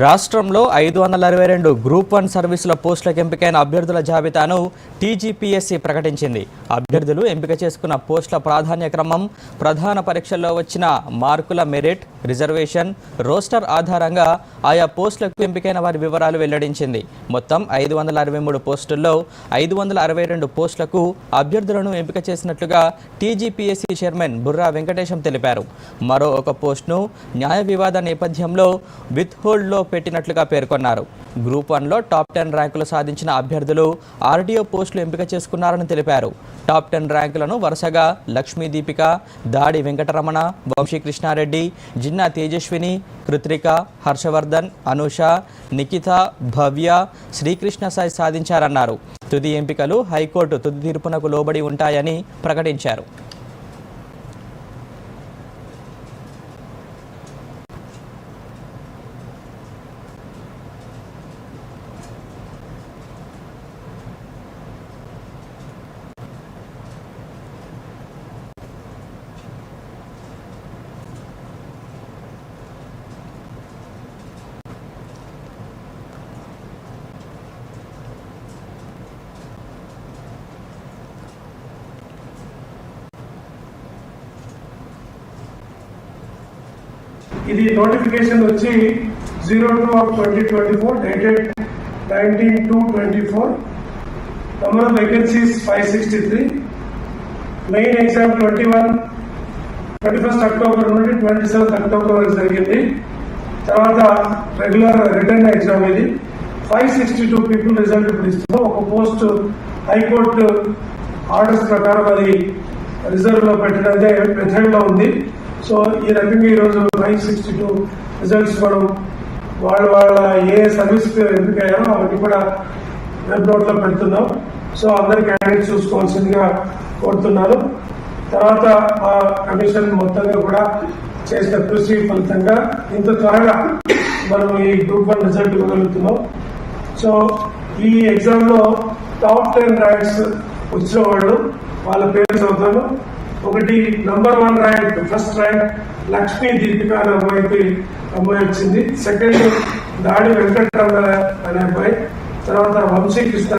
రాష్ట్రంలో ఐదు వందల అరవై రెండు గ్రూప్ వన్ సర్వీసుల పోస్టులకు ఎంపికైన అభ్యర్థుల జాబితాను టీజీపీఎస్సీ ప్రకటించింది. అభ్యర్థులు ఎంపిక చేసుకున్న పోస్టుల ప్రాధాన్య క్రమం ప్రధాన పరీక్షల్లో వచ్చిన మార్కుల మెరిట్ రిజర్వేషన్ రోస్టర్ ఆధారంగా ఆయా పోస్టులకు ఎంపికైన వారి వివరాలు వెల్లడించింది. మొత్తం ఐదు వందల అరవై మూడు పోస్టుల్లో ఐదు వందల అరవై రెండు పోస్టులకు అభ్యర్థులను ఎంపిక చేసినట్లుగా టీజీపీఎస్సీ చైర్మన్ బుర్రా వెంకటేశం తెలిపారు. మరో ఒక పోస్టును న్యాయ వివాద నేపథ్యంలో విత్ హోల్డ్లో పెట్టినట్లుగా పేర్కొన్నారు. గ్రూప్ వన్లో టాప్ టెన్ ర్యాంకులు సాధించిన అభ్యర్థులు ఆర్డీఓ పోస్టులు ఎంపిక చేసుకున్నారని తెలిపారు. టాప్ టెన్ ర్యాంకులను వరుసగా లక్ష్మీ దీపిక దాడి వెంకటరమణ వంశీకృష్ణారెడ్డి జిన్నా తేజస్విని కృత్రిక హర్షవర్ధన్ అనూష నిఖిత భవ్య శ్రీకృష్ణ సాయి సాధించారన్నారు. తుది ఎంపికలు హైకోర్టు తుది తీర్పునకు లోబడి ఉంటాయని ప్రకటించారు. ఇది నోటిఫికేషన్ వచ్చి zero two of twenty twenty four dated nineteen two twenty four number of vacancies five sixty three main exam twenty one twenty first October నుండి ట్వంటీ సెవెంత్ అక్టోబర్ వరకు జరిగింది. తర్వాత రెగ్యులర్ రిటర్న్ ఎగ్జామ్ ఇది. Five sixty two people result ఇప్పుడు ఇస్తున్నాం. ఒక post high court orders ప్రకారం అది రిజర్వ్లో పెట్టడం మెథడ్లో ఉంది. సో ఈ రకంగా ఈరోజు ఫైవ్ సిక్స్టీ టూ రిజల్ట్స్ మనం వాళ్ళ వాళ్ళ ఏ సర్వీస్ ఎందుకయ్యారో అవన్నీ కూడా వెబ్ నోట్లో పెడుతున్నాం. సో అందరు క్యాండిడేట్స్ చూసుకోవాల్సిందిగా కోరుతున్నారు తర్వాత ఆ కమిషన్ మొత్తంగా కూడా చేసిన కృషి ఫలితంగా ఇంత త్వరగా మనం ఈ గ్రూప్ వన్ రిజల్ట్ ఇవ్వగలుగుతున్నాం. సో ఈ ఎగ్జామ్లో టాప్ టెన్ ర్యాంక్స్ వచ్చిన వాళ్ళు వాళ్ళ పేరు చదువుతాను. ఒకటి number one rank first rank Lakshmi Deepika అనే అమ్మాయికి అమ్మాయి వచ్చింది. సెకండ్ దాడి వెంకటరమణ అనే అబ్బాయి తర్వాత వంశీ కృష్ణ